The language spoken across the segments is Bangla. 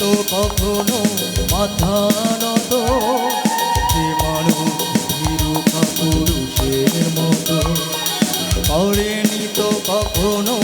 কখনো মাথা নত যে মানুষ মতো করেনি তো কখনো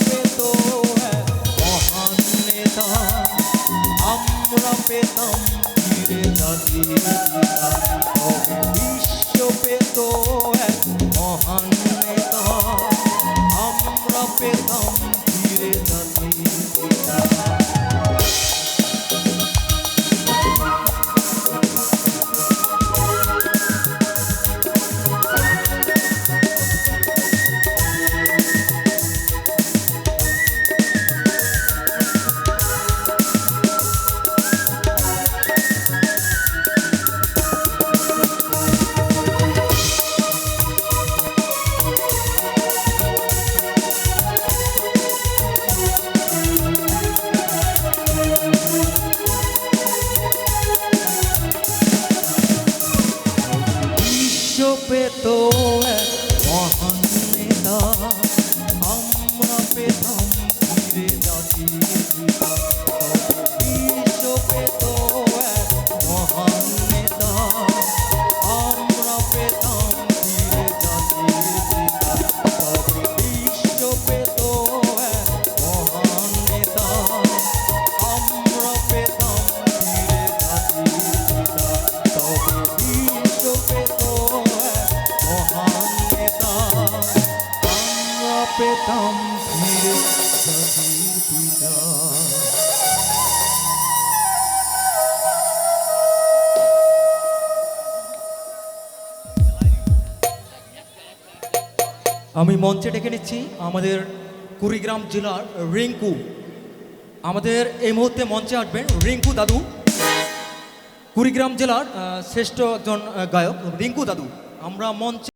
পেত এক মহান নেতা আমরা পেতাম ফিরে তবে বিশ্ব পেত এক আমরা আমি মঞ্চে ডেকে নিচ্ছি আমাদের কুড়িগ্রাম জেলার রিঙ্কু। আমাদের এই মুহূর্তে মঞ্চে আসবেন রিঙ্কু দাদু। কুড়িগ্রাম জেলার শ্রেষ্ঠ একজন গায়ক, রিঙ্কু দাদু। আমরা মঞ্চে